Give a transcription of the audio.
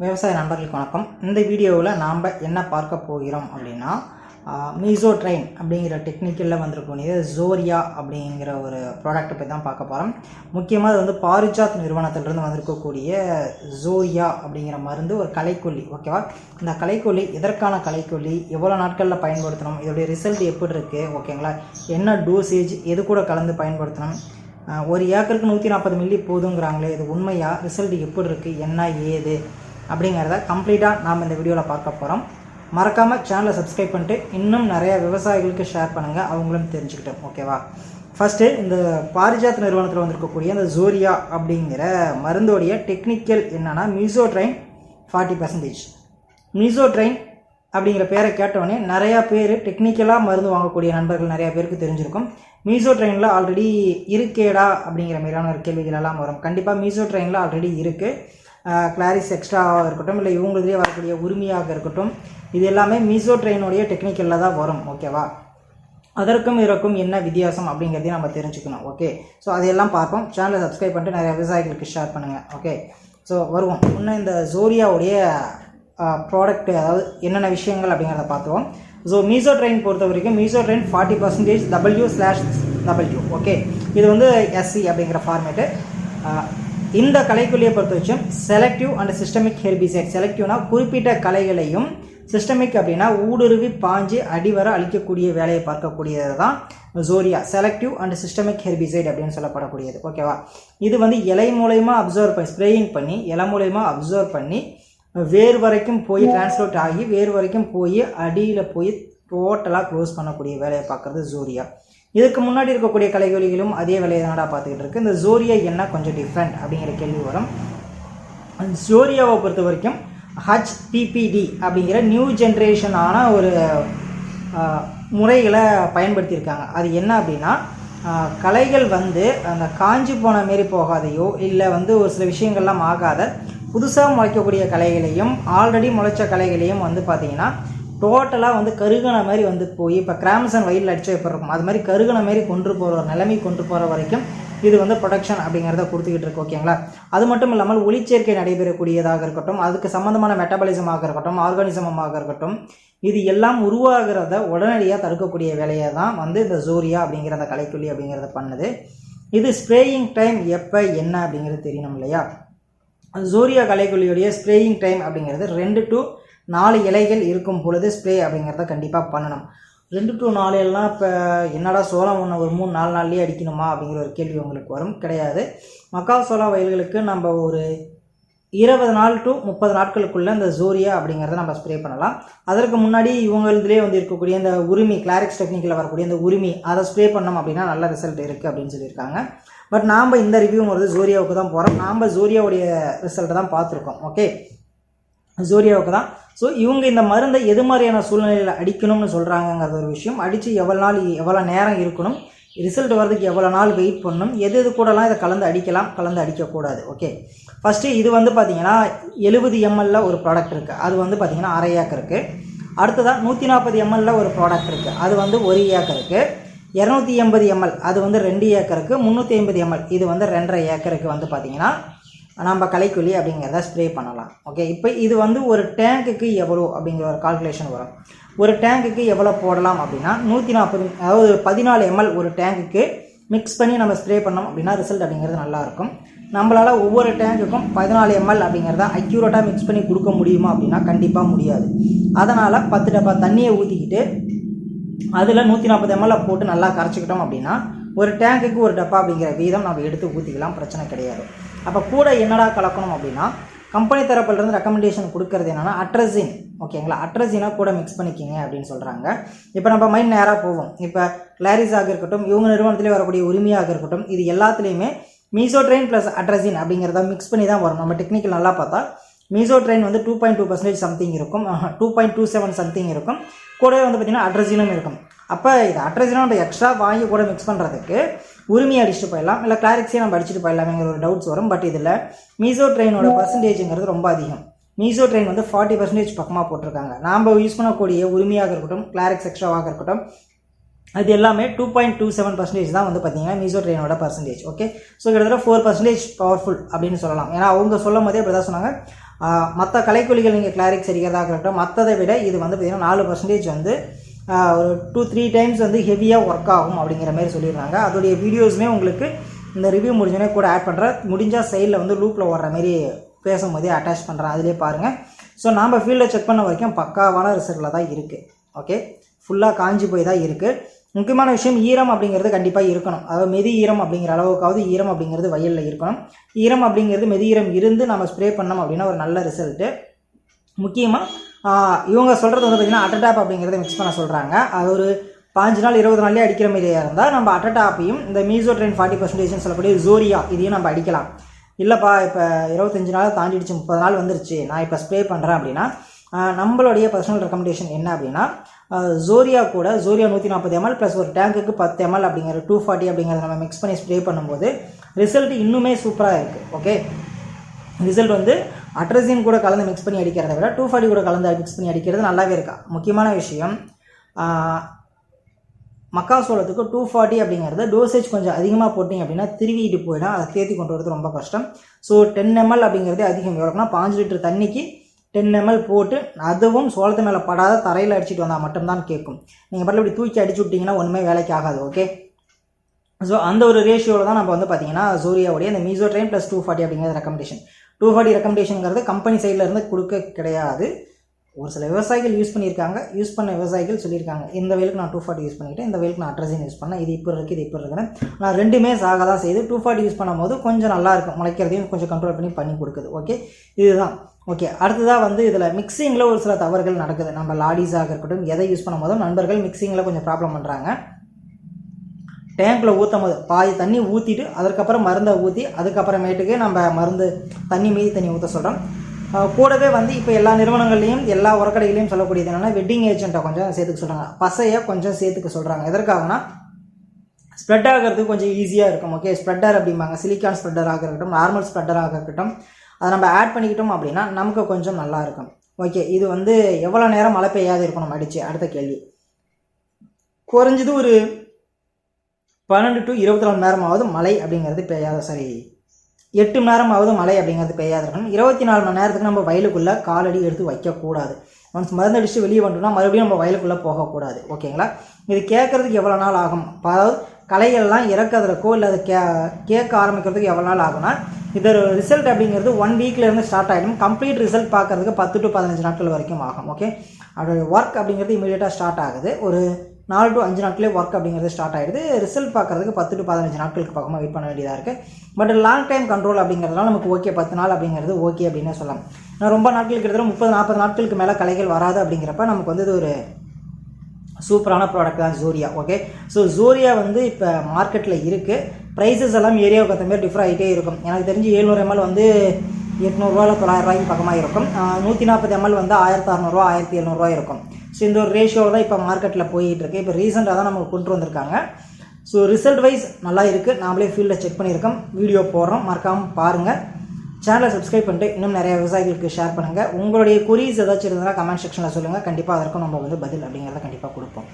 விவசாய நண்பர்களுக்கு வணக்கம். இந்த வீடியோவில் நாம் என்ன பார்க்க போகிறோம் அப்படின்னா மீசோ ட்ரெயின் அப்படிங்கிற டெக்னிக்கலில் வந்திருக்கக்கூடியது ஜோரியா அப்படிங்கிற ஒரு ப்ராடக்ட்டை பற்றி தான் பார்க்க போகிறோம் முக்கியமாக அது வந்து பாரிஜாத் நிறுவனத்திலிருந்து வந்திருக்கக்கூடிய ஜோரியா அப்படிங்கிற மருந்து ஒரு கலைக்கொல்லி ஓகேவா இந்த கலைக்கொல்லி எதற்கான கலைக்கொல்லி எவ்வளோ நாட்களில் பயன்படுத்தணும் இதோடைய ரிசல்ட் எப்படி இருக்குது ஓகேங்களா என்ன டோசேஜ் எது கூட கலந்து பயன்படுத்தணும்? ஒரு ஏக்கருக்கு நூற்றி நாற்பது மில்லி போதுங்கிறாங்களே இது உண்மையாக ரிசல்ட் எப்படி இருக்குது என்ன ஏது? அப்படிங்கிறத கம்ப்ளீட்டாக நாம் இந்த வீடியோவில் பார்க்க போகிறோம் மறக்காமல் சேனலை சப்ஸ்கிரைப் பண்ணிட்டு இன்னும் நிறைய விவசாயிகளுக்கு ஷேர் பண்ணுங்கள் அவங்களும் தெரிஞ்சுக்கிட்டோம் ஓகேவா ஃபஸ்ட்டு இந்த பாரிஜாத் நிறுவனத்தில் வந்திருக்கக்கூடிய இந்த ஜோரியா அப்படிங்கிற மருந்தோடைய டெக்னிக்கல் என்னென்னா மீசோட்ரைன் ஃபார்ட்டி பர்சன்டேஜ் மீசோட்ரைன் அப்படிங்கிற பேரை கேட்டவுடனே நிறையா பேர் டெக்னிக்கலாக மருந்து வாங்கக்கூடிய நண்பர்கள் நிறையா பேருக்கு தெரிஞ்சிருக்கும். மீசோ ட்ரெயினில் ஆல்ரெடி இருக்கேடா அப்படிங்கிற மாதிரியான ஒரு கேள்விகள் எல்லாம் வரும். கண்டிப்பாக மீசோ ட்ரெயினில் ஆல்ரெடி இருக்குது கிளாரிஸ் எக்ஸ்ட்ராவாக இருக்கட்டும் இல்லை இவங்களுடைய வரக்கூடிய உரிமையாக இருக்கட்டும் இது எல்லாமே மீசோ ட்ரெயினுடைய டெக்னிக்கலில் தான் வரும் ஓகேவா அதற்கும் இதற்கும் என்ன வித்தியாசம் அப்படிங்கிறதையும் நம்ம தெரிஞ்சுக்கணும் ஓகே ஸோ அதையெல்லாம் பார்ப்போம். சேனலை சப்ஸ்கிரைப் பண்ணிட்டு நிறைய விவசாயிகளுக்கு ஷேர் பண்ணுங்கள் ஓகே ஸோ வருவோம். இன்னும் இந்த ஜோரியாவுடைய ப்ராடக்ட் அதாவது என்னென்ன விஷயங்கள் அப்படிங்கிறத பார்த்துவோம் ஸோ மீசோ ட்ரெயின் பொறுத்த வரைக்கும் mesotrione forty percentage W slash W okay இது வந்து எஸ்சி அப்படிங்கிற ஃபார்மேட்டு இந்த கலைக்குள்ளியை பொறுத்த வச்சும் செலக்டிவ் அண்ட் சிஸ்டமிக் ஹெர்பிசைட் செலக்டிவ்னா குறிப்பிட்ட கலைகளையும் சிஸ்டமிக் அப்படின்னா ஊடுருவி பாஞ்சு அடிவர அழிக்கக்கூடிய வேலையை பார்க்கக்கூடியது தான் ஜோரியா செலக்டிவ் அண்ட் சிஸ்டமிக் ஹெர்பிசைட் அப்படின்னு சொல்லப்படக்கூடியது. ஓகேவா இது வந்து இலை மூலயமா அப்சர்வ் பண்ணி ஸ்ப்ரேயிங் பண்ணி இலை மூலயமா அப்சர்வ் பண்ணி வேர் வரைக்கும் போய் டிரான்ஸ்லோட் ஆகி வேர் வரைக்கும் போய் அடியில் போய் டோட்டலாக க்ளோஸ் பண்ணக்கூடிய வேலையை பார்க்குறது ஜோரியா இதுக்கு முன்னாடி இருக்கக்கூடிய கலைகொலிகளும் அதே வேலையை தானடா பார்த்துக்கிட்டு இருக்கு. இந்த ஜோரியா என்ன கொஞ்சம் டிஃப்ரெண்ட் அப்படிங்கிற கேள்வி வரும். ஜோரியாவை பொறுத்த வரைக்கும் ஹச்பிபிடி அப்படிங்கிற நியூ ஜென்ரேஷனான ஒரு முறைகளை பயன்படுத்தியிருக்காங்க. அது என்ன அப்படின்னா கலைகள் வந்து அந்த காஞ்சி போன மாரி போகாதையோ இல்லை வந்து ஒரு சில விஷயங்கள்லாம் ஆகாத புதுசாக முளைக்கக்கூடிய கலைகளையும் ஆல்ரெடி முளைச்ச கலைகளையும் வந்து பார்த்திங்கன்னா டோட்டலாக வந்து கருகன மாதிரி வந்து போய் இப்போ கிராமசன் வயலில் அடிச்சு எப்படி இருக்கும்? அது மாதிரி கருகன மாதிரி கொண்டு போகிற நிலைமை கொண்டு போகிற வரைக்கும் இது வந்து ப்ரொடக்ஷன் அப்படிங்கிறத கொடுத்துக்கிட்டு இருக்கு ஓகேங்களா அது மட்டும் இல்லாமல் ஒளிச்சேர்க்கை நடைபெறக்கூடியதாக இருக்கட்டும் அதுக்கு சம்மந்தமான மெட்டபாலிசமாக இருக்கட்டும் ஆர்கானிசமாக இருக்கட்டும் இது எல்லாம் உருவாகிறத உடனடியாக தடுக்கக்கூடிய வேலையை தான் வந்து இந்த ஜோரியா அப்படிங்கிற அந்த கலைக்குள்ளி அப்படிங்கிறத பண்ணுது. இது ஸ்ப்ரேயிங் டைம் எப்போ என்ன அப்படிங்கிறது தெரியணும் இல்லையா? ஜோரியா கலைக்குள்ளியுடைய ஸ்ப்ரேயிங் டைம் அப்படிங்கிறது ரெண்டு டு நாலு இலைகள் இருக்கும் பொழுது ஸ்ப்ரே அப்படிங்கிறத கண்டிப்பாக பண்ணணும். ரெண்டு டு நாலு எல்லாம் இப்போ என்னடா சோளம் ஒன்று ஒரு மூணு நாலு நாள்லேயே அடிக்கணுமா அப்படிங்கிற ஒரு கேள்வி உங்களுக்கு வரும். கிடையாது. மக்கால் சோளம் வயல்களுக்கு நம்ம ஒரு இருபது நாள் டு முப்பது நாட்களுக்குள்ளே இந்த ஜோரியா அப்படிங்கிறத நம்ம ஸ்ப்ரே பண்ணலாம். அதற்கு முன்னாடி இவங்களதுலேயே வந்து இருக்கக்கூடிய இந்த உரிமை கிளாரிக்ஸ் டெக்னிக்கில் வரக்கூடிய இந்த உரிமை அதை ஸ்ப்ரே பண்ணோம் அப்படின்னா நல்ல ரிசல்ட் இருக்குது அப்படின்னு சொல்லியிருக்காங்க. பட் நாம் இந்த ரிவ்யூங்கிறது வருது ஜோரியாவுக்கு தான் போகிறோம் நாம் ஜோரியாவுடைய ரிசல்ட்டை தான் பார்த்துருக்கோம். ஓகே ஜோரியாவுக்கு தான். ஸோ இவங்க இந்த மருந்தை எது மாதிரியான சூழ்நிலையில் அடிக்கணும்னு சொல்கிறாங்கங்கிறது ஒரு விஷயம். அடித்து எவ்வளோ நாள் எவ்வளோ நேரம் இருக்கணும்? ரிசல்ட் வர்றதுக்கு எவ்வளோ நாள் வெயிட் பண்ணணும்? எது எது கூடலாம் இதை கலந்து அடிக்கலாம் கலந்து அடிக்கக்கூடாது. ஓகே ஃபஸ்ட்டு இது வந்து பார்த்திங்கன்னா எழுபது எம்எல்ல ஒரு ப்ராடக்ட் இருக்குது அது வந்து பார்த்தீங்கன்னா அரை ஏக்கருக்கு அடுத்ததாக நூற்றி நாற்பது எம்எல்ல ஒரு ப்ராடக்ட் இருக்குது அது வந்து ஒரு ஏக்கருக்கு இரநூத்தி எண்பது எம்எல் அது வந்து ரெண்டு ஏக்கருக்கு முந்நூற்றி ஐம்பது எம்எல் இது வந்து ரெண்டரை ஏக்கருக்கு வந்து பார்த்திங்கன்னா நம்ம கலைக்குழி அப்படிங்கிறத ஸ்ப்ரே பண்ணலாம். ஓகே இப்போ இது வந்து ஒரு டேங்க்குக்கு எவ்வளோ அப்படிங்கிற ஒரு கால்குலேஷன் வரும். ஒரு டேங்க்குக்கு எவ்வளோ போடலாம் அப்படின்னா நூற்றி நாற்பது அதாவது பதினாலு எம்எல் ஒரு டேங்க்குக்கு மிக்ஸ் பண்ணி நம்ம ஸ்ப்ரே பண்ணோம் அப்படின்னா ரிசல்ட் அப்படிங்கிறது நல்லாயிருக்கும். நம்மளால் ஒவ்வொரு டேங்குக்கும் பதினாலு எம்எல் அப்படிங்கிறத அக்யூரேட்டாக மிக்ஸ் பண்ணி கொடுக்க முடியுமா அப்படின்னா கண்டிப்பாக முடியாது. அதனால் பத்து டப்பா தண்ணியை ஊற்றிக்கிட்டு அதில் நூற்றி நாற்பது எம்எல்ல போட்டு நல்லா கரைச்சிக்கிட்டோம் அப்படின்னா ஒரு டேங்குக்கு ஒரு டப்பா அப்படிங்கிற வீதம் நம்ம எடுத்து ஊற்றிக்கலாம் பிரச்சனை கிடையாது. அப்போ கூட என்னடா கலக்கணும் அப்படின்னா கம்பெனி தரப்புலேருந்து ரெக்கமெண்டேஷன் கொடுக்கறது என்னென்னா அட்ரஸின் ஓகேங்களா அட்ரஸினாக கூட மிக்ஸ் பண்ணிக்கிங்க அப்படின்னு சொல்கிறாங்க இப்போ நம்ம மைண்ட் நேராக போவோம். இப்போ கிளாரிஸாக இருக்கட்டும் இவங்க நிறுவனத்திலே வரக்கூடிய உரிமையாக இருக்கட்டும் இது எல்லாத்துலேயுமே மீசோட்ரெயின் ப்ளஸ் அட்ரஸின் அப்படிங்கிறத மிக்ஸ் பண்ணி தான் வரும் நம்ம டெக்னிக்கல் நல்லா பார்த்தா மீசோ ட்ரெயின் வந்து two point two percentage something இருக்கும். Two point two seven something இருக்கும். கூடவே வந்து பார்த்திங்கன்னா அட்ரஸினும் இருக்கும். அப்போ இது அட்ரஸினும் நம்ம எக்ஸ்ட்ரா வாங்கி கூட மிக்ஸ் பண்ணுறதுக்கு உரிமையை அடிச்சுட்டு போயிடலாம். இல்லை கிளாரிக்ஸே நம்ம அடிச்சுட்டு போயிடலாமேங்கிற ஒரு டவுட்ஸ் வரும். பட் இதில் மீசோ ட்ரெயினோட பர்சன்டேஜுங்கிறது ரொம்ப அதிகம். மீசோ ட்ரெயின் வந்து ஃபார்ட்டி பர்சன்டேஜ் பக்கமாக போட்டிருக்காங்க. நாம் யூஸ் பண்ணக்கூடிய உரிமையாக இருக்கட்டும் கிளாரிக்ஸ் எக்ஸ்ட்ராவாக இருக்கட்டும் அது எல்லாமே two point two seven percentage தான் வந்து பார்த்தீங்கன்னா மீசோ ட்ரெயினோட பர்சன்டேஜ் ஓகே ஸோ கிட்டத்தட்ட ஃபோர் பர்சன்டேஜ் பவர்ஃபுல் அப்படின்னு சொல்லலாம். ஏன்னா அவங்க சொல்லும் போதே அப்படி தான் சொன்னாங்க மற்ற கலைக்கொல்லிகள் நீங்கள் கிளாரிக்ஸ் அடிக்கிறதாக இருக்கட்டும் மற்றதை விட இது வந்து பார்த்திங்கன்னா நாலு பர்சன்டேஜ் வந்து ஒரு டூ த்ரீ டைம்ஸ் வந்து ஹெவியாக ஒர்க் ஆகும் அப்படிங்கிற மாதிரி சொல்லியிருந்தாங்க அதோடைய வீடியோஸுமே உங்களுக்கு இந்த ரிவ்யூ முடிஞ்சோடனே கூட ஆட் பண்ணுறேன் முடிஞ்சால் சைடில் வந்து லூப்பில் வர்ற மாதிரி பேசும்போதே அட்டாச் பண்ணுறேன் அதிலே பாருங்கள் ஸோ நாம் ஃபீல்டில் செக் பண்ண வரைக்கும் பக்காவான ரிசல்ட்டில் தான் இருக்குது ஓகே ஃபுல்லாக காஞ்சி போய் தான் இருக்குது முக்கியமான விஷயம் ஈரம் அப்படிங்கிறது கண்டிப்பாக இருக்கணும். அதாவது மெதி ஈரம் அப்படிங்கிற அளவுக்காவது ஈரம் அப்படிங்கிறது வயலில் இருக்கணும். ஈரம் அப்படிங்கிறது மெதி ஈரம் இருந்து நம்ம ஸ்ப்ரே பண்ணோம் அப்படின்னா ஒரு நல்ல ரிசல்ட்டு முக்கியமாக இவங்க சொல்கிறது வந்து பார்த்திங்கன்னா அட்டடாப் அப்படிங்கிறத மிக்ஸ் பண்ண சொல்கிறாங்க அது ஒரு பாஞ்சு நாள் இருபது நாள்லேயே அடிக்கிற மாதிரியாக இருந்தால் நம்ம அட்டடாப்பையும் இந்த மீசோ ட்ரெயின் ஃபார்ட்டி பர்சன்டேஜ்னு சொல்லக்கூடிய ஜோரியா இதையும் நம்ம அடிக்கலாம். இல்லைப்பா இப்போ இருபத்தஞ்சு நாள் தாண்டிடுச்சு முப்பது நாள் வந்துருச்சு. நான் இப்போ ஸ்ப்ரே பண்ணுறேன் அப்படின்னா நம்மளுடைய பர்சனல் ரெக்கமெண்டேஷன் என்ன அப்படின்னா ஜோரியா கூட ஜோரியா நூற்றி நாற்பது எம்எல் ப்ளஸ் ஒரு டேங்குக்கு பத்து எம்எல் அப்படிங்கிற டூ ஃபார்ட்டி அப்படிங்கிறத நம்ம மிக்ஸ் பண்ணி ஸ்ப்ரே பண்ணும்போது ரிசல்ட் இன்னுமே சூப்பராக இருக்குது ஓகே ரிசல்ட் வந்து அட்ரஸின் கூட கலந்து மிக்ஸ் பண்ணி அடிக்கிறத விட டூ ஃபார்ட்டி கூட கலந்து மிக்ஸ் பண்ணி அடிக்கிறது நல்லாவே இருக்கா? முக்கியமான விஷயம் மக்காசோளத்துக்கு டூ ஃபார்ட்டி அப்படிங்கிறது டோசேஜ் கொஞ்சம் அதிகமாக போட்டிங்க அப்படின்னா திருவிட்டு போயிடும். அதை தேத்தி கொண்டு வரது ரொம்ப கஷ்டம். ஸோ டென் எம்எல் அப்படிங்கிறதே அதிகம். எவ்வளோனா பாஞ்சு லிட்டர் தண்ணிக்கு டென் எம்எல் போட்டு அதுவும் சோளத்து மேலே படாத தரையில் அடிச்சிட்டு வந்தால் மட்டும்தான் கேட்கும். நீங்கள் பாட்டில் இப்படி தூக்கி அடிச்சு விட்டிங்கன்னா ஒன்றுமே வேலைக்கு ஆகாது ஓகே ஸோ அந்த ஒரு ரேஷியோவில் தான் நம்ம வந்து பார்த்தீங்கன்னா ஜோரியாவுடைய அந்த mesotrione plus two forty அப்படிங்கிறது ரெக்கமெண்டேஷன் டூ ஃபார்ட்டி ரெக்கமெண்டேஷனுங்கிறது கம்பெனி சைடில் இருந்து கொடுக்க கிடையாது. ஒரு சில விவசாயிகள் யூஸ் பண்ணியிருக்காங்க. யூஸ் பண்ண விவசாயிகள் சொல்லியிருக்காங்க. இந்த வேலுக்கு நான் டூ ஃபார்ட்டி யூஸ் பண்ணிக்கிட்டேன். இந்த வேலுக்கு நான் அட்ரஸின் யூஸ் பண்ணேன். இது இப்போ இருக்குது இது இப்போ இருக்குன்னு. நான் ரெண்டுமே சாக தான் செய்து டூ ஃபார்ட்டி யூஸ் பண்ணும்போது கொஞ்சம் நல்லா இருக்கும். முளைக்கிறதையும் கொஞ்சம் கண்ட்ரோல் பண்ணி பண்ணி கொடுக்குது. ஓகே இதுதான். ஓகே அடுத்ததாக வந்து இதில் மிக்சிங்கில் ஒரு சில தவறுகள் நடக்குது. நம்ம லாடிஸாக இருக்கட்டும் எதை யூஸ் பண்ணும்போதும் நண்பர்கள் மிக்சிங்கில் கொஞ்சம் ப்ராப்ளம் பண்ணுறாங்க டேங்க்கில் ஊற்றும் போது பாதி தண்ணி ஊற்றிட்டு அதுக்கப்புறம் மருந்தை ஊற்றி அதுக்கப்புறமேட்டுக்கு நம்ம மருந்து தண்ணி மீதி தண்ணி ஊற்ற சொல்கிறோம் கூடவே வந்து இப்போ எல்லா நிறுவனங்கள்லையும் எல்லா உரக்கடைகளையும் சொல்லக்கூடியது என்னென்னா வெட்டிங் ஏஜென்ட்டை கொஞ்சம் சேர்த்துக்க சொல்கிறாங்க பசையை கொஞ்சம் சேர்த்துக்க சொல்கிறாங்க எதற்காகனா ஸ்ப்ரெட் ஆகிறதுக்கு கொஞ்சம் ஈஸியாக இருக்கும் ஓகே ஸ்ப்ரெட்டர் அப்படிம்பாங்க. சிலிக்கான் ஸ்ப்ரெட்டராக இருக்கட்டும் நார்மல் ஸ்ப்ரெட்டராக இருக்கட்டும். அதை நம்ம ஆட் பண்ணிக்கிட்டோம் அப்படின்னா நமக்கு கொஞ்சம் நல்லா இருக்கும். ஓகே இது வந்து எவ்வளோ நேரம் மழை பெய்யாது இருக்கணும் அடித்து அடுத்த கேள்வி. குறைஞ்சது ஒரு பன்னெண்டு டு இருபத்தி நாலு நேரமாவது மழை அப்படிங்கிறது பெய்யாத. சரி எட்டு மணி நேரமாவது மழை அப்படிங்கிறது பெய்யாது. இருக்கணும் இருபத்தி நாலு மணி நேரத்துக்கு நம்ம வயலுக்குள்ளே காலடி எடுத்து வைக்கக்கூடாது. ஒன்ஸ் மருந்து அடிச்சு வெளியே வந்துட்டோம்னா மறுபடியும் நம்ம வயலுக்குள்ளே போகக்கூடாது. ஓகேங்களா இது கேட்குறதுக்கு எவ்வளோ நாள் ஆகும்? அதாவது களைகள்லாம் இறக்கிறதுக்கோ இல்லை அது கே கேட்க ஆரம்பிக்கிறதுக்கு எவ்வளோ நாள் ஆகும்னா இதோட ரிசல்ட் அப்படிங்கிறது ஒன் வீக்லேருந்து ஸ்டார்ட் ஆகிடும் கம்ப்ளீட் ரிசல்ட் பார்க்கறதுக்கு பத்து டு பதினஞ்சு நாட்கள் வரைக்கும் ஆகும். ஓகே அதோட ஒர்க் அப்படிங்கிறது இமீடியட்டாக ஸ்டார்ட் ஆகுது. ஒரு நாலு டு அஞ்சு நாட்களே ஒர்க் அப்படிங்கிறது ஸ்டார்ட் ஆகிடுது ரிசல்ட் பார்க்குறதுக்கு பத்து டு பதினஞ்சு நாட்களுக்கு பக்கமாக வெயிட் பண்ண வேண்டியதாக இருக்குது பட் லாங் டைம் கண்ட்ரோல் அப்படிங்கிறதுனால நமக்கு ஓகே பத்து நாள் அப்படிங்கிறது ஓகே அப்படின்னு சொல்லலாம். நான் ரொம்ப நாட்களுக்கு கிட்டத்தட்ட முப்பது நாற்பது நாட்களுக்கு மேலே கலைகள் வராது அப்படிங்கிறப்ப நமக்கு வந்து இது ஒரு சூப்பரான ப்ராடக்ட் தான் ஜோரியா ஓகே ஸோ ஜோரியா வந்து இப்போ மார்க்கெட்டில் இருக்குது ப்ரைஸஸ் எல்லாம் ஏரியாவுக்கு ஏற்ற மாதிரி டிஃப்ரெண்ட் ஆகிட்டே இருக்கும். எனக்கு தெரிஞ்சு ஏழ்நூறு எம்எல் வந்து எட்நூறுரூவா தொள்ளாயிரம் ரூபாய்க்கு பக்கமாக இருக்கும். நூற்றி நாற்பது எம்எல் வந்து ஆயிரத்தி அறநூறுவா ஆயிரத்தி எழுநூறுவா இருக்கும். ஸோ இந்த ஒரு ரேஷியோவில் தான் இப்போ மார்க்கெட்டில் போயிட்டுருக்கு இப்போ ரீசெண்டாக தான் நமக்கு கொண்டு வந்திருக்காங்க. ஸோ ரிசல்ட் வைஸ் நல்லா இருக்குது நாமளே ஃபீல்டில் செக் பண்ணியிருக்கோம். வீடியோ போடுறோம். மறக்காமல் பாருங்கள் சேனலை சப்ஸ்கிரைப் பண்ணிட்டு இன்னும் நிறைய விவசாயிகளுக்கு ஷேர் பண்ணுங்கள் உங்களுடைய குறிஸ் ஏதாச்சும் இருந்தால் கமெண்ட் செக்ஷனில் சொல்லுங்கள் கண்டிப்பாக அதற்கும் நம்ம வந்து பதில் அப்படிங்கிறத கண்டிப்பாக கொடுப்போம்.